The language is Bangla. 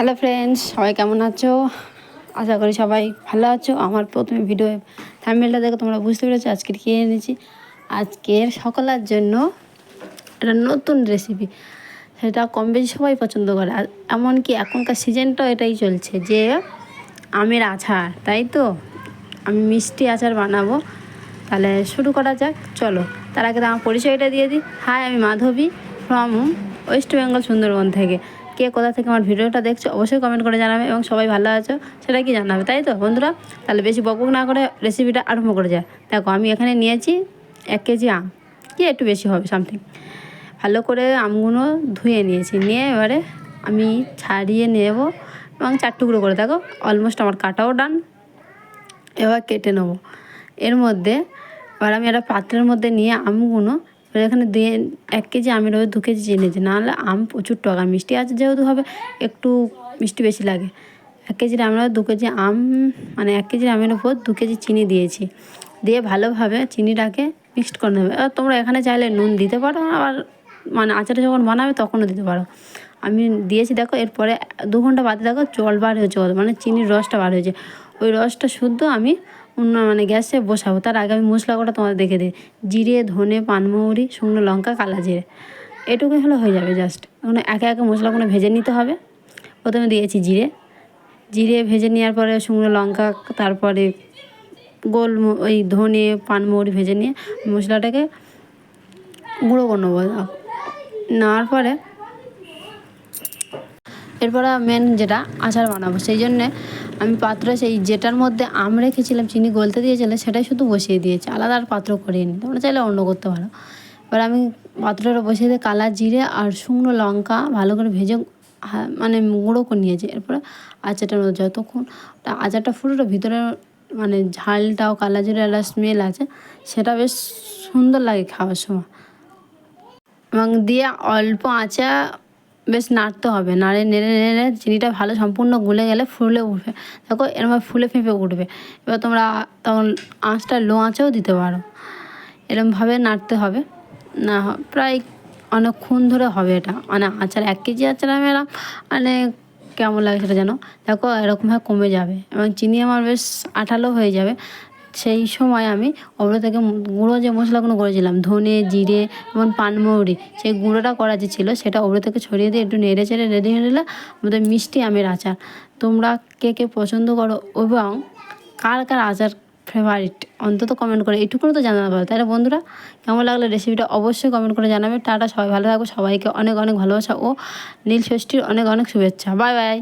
হ্যালো ফ্রেন্ডস সবাই কেমন আছো? আশা করি সবাই ভালো আছো। আমার প্রথমে ভিডিও থাম্বনেলটা দেখে, তোমরা বুঝতে পেরেছ আজকের কী এনেছি। আজকের সকলের জন্য একটা নতুন রেসিপি সেটা কম বেশি সবাই পছন্দ করে। এমনকি এখনকার সিজনটাও এটাই চলছে যে আমের আচার, তাই তো? আমি মিষ্টি আচার বানাবো। তাহলে শুরু করা যাক। চলো, তার আগে আমার পরিচয়টা দিয়ে দিই। হাই আমি মাধবী ফ্রম ওয়েস্ট বেঙ্গল সুন্দরবন থেকে। কে কোথা থেকে আমার ভিডিওটা দেখছ, অবশ্যই কমেন্ট করে জানাবে এবং সবাই ভালো আছো, সেটা কি জানাবে, তাই তো? বন্ধুরা, তাহলে বেশি বকবক না করে রেসিপিটা আরম্ভ করে যায় দেখো, আমি এখানে নিয়েছি এক কেজি আম, কি একটু বেশি হবে সামথিং ভালো করে আমগুলো ধুয়ে নিয়েছি, নিয়ে এবারে আমি ছাড়িয়ে নেব এবং চার টুকরো করে, দেখো অলমোস্ট আমার কাটাও ডান এবার কেটে নেব। এর মধ্যে, এবার আমি একটা পাত্রের মধ্যে নিয়ে আমগুলো এবার এখানে দিয়ে এক কেজি আমের ওই দু কেজি চিনি দিই নাহলে আম প্রচুর টকা মিষ্টি আছে যেহেতু হবে, একটু মিষ্টি বেশি লাগে। এক কেজির আমরা দু কেজি আম মানে এক কেজির আমের উপর দু কেজি চিনি দিয়েছি। দিয়ে ভালোভাবে চিনিটাকে মিক্সড করে নেবে। এবার তোমরা এখানে চাইলে নুন দিতে পারো, আবার মানে আচারটা যখন বানাবে তখনও দিতে পারো। আমি দিয়েছি দেখো, এরপরে দু ঘণ্টা বাদে দেখো জল বার হয়েছে মানে চিনির রসটা বার হয়েছে। ওই রসটা শুদ্ধ আমি অন্য মানে গ্যাসে বসাবো। তার আগে আমি মশলা কটা তোমাদের দেখে দিই। জিরে, ধনে পানমৌরি শুকনো লঙ্কা, কালা জিরে। এটুকুই হলে হয়ে যাবে জাস্ট এখন একে একে মশলাগুলো ভেজে নিতে হবে। প্রথমে দিয়েছি জিরে। জিরে ভেজে নেওয়ার পরে শুকনো লঙ্কা, তারপরে গোল ওই ধনে পানমৌরি ভেজে নিয়ে মশলাটাকে গুঁড়ো করে নেব। নেওয়ার পরে এরপরে মেন যেটা আচার বানাবো, সেই জন্যে আমি পাত্র সেই যেটার মধ্যে আম রেখেছিলাম, চিনি গলতে দিয়েছিলাম সেটাই শুধু বসিয়ে দিয়েছি। আলাদা আর পাত্র করিনি, তোমরা চাইলে অন্য করতে পারো। এবার আমি পাত্রটা বসিয়ে দিয়ে কালা জিরে আর শুকনো লঙ্কা ভালো করে ভেজে মানে গুঁড়ো করে নিয়েছি। এরপরে আচারটার মধ্যে যতক্ষণ আচারটা ফুটোটা ভিতরে মানে ঝালটাও কালা জিরে একটা স্মেল আছে, সেটা বেশ সুন্দর লাগে খাওয়ার সময়। এবং দিয়ে অল্প আঁচা বেশ নাড়তে হবে। নাড়ে, নেড়ে নেড়ে চিনিটা ভালো সম্পূর্ণ গুলে গেলে ফুলে উঠবে। দেখো এরকম ফুলে ফেঁপে উঠবে। এবার তোমরা তখন আঁচটা লো আঁচেও দিতে পারো। এরমভাবে নাড়তে হবে। না প্রায় অনেকক্ষণ ধরে হবে এটা। মানে আচার, এক কেজি আচার আমি এরম মানে কেমন লাগে সেটা যেন দেখো এরকমভাবে কমে যাবে। এবং চিনি আমার বেশ আঠালো হয়ে যাবে। সেই সময় আমি ওপরে থেকে গুঁড়ো যে মশলাগুলো করেছিলাম, ধনে, জিরে এবং পানমৌরি, সেই গুঁড়োটা করা যে ছিল সেটা ওপরে থেকে ছড়িয়ে দিয়ে একটু নেড়ে চেড়ে রেডি হয়ে নিলে আমাদের মিষ্টি আমের আচার। তোমরা কে কে পছন্দ করো এবং কার কার আচার ফেভারিট অন্তত কমেন্ট করে এইটুকুও তো জানাতে পারো তাহলে বন্ধুরা, কেমন লাগল রেসিপিটা অবশ্যই কমেন্ট করে জানাবে। টাটা, সবাই ভালো থাকো। সবাইকে অনেক অনেক ভালোবাসা ও নীল ষষ্ঠীর অনেক অনেক শুভেচ্ছা। Bye bye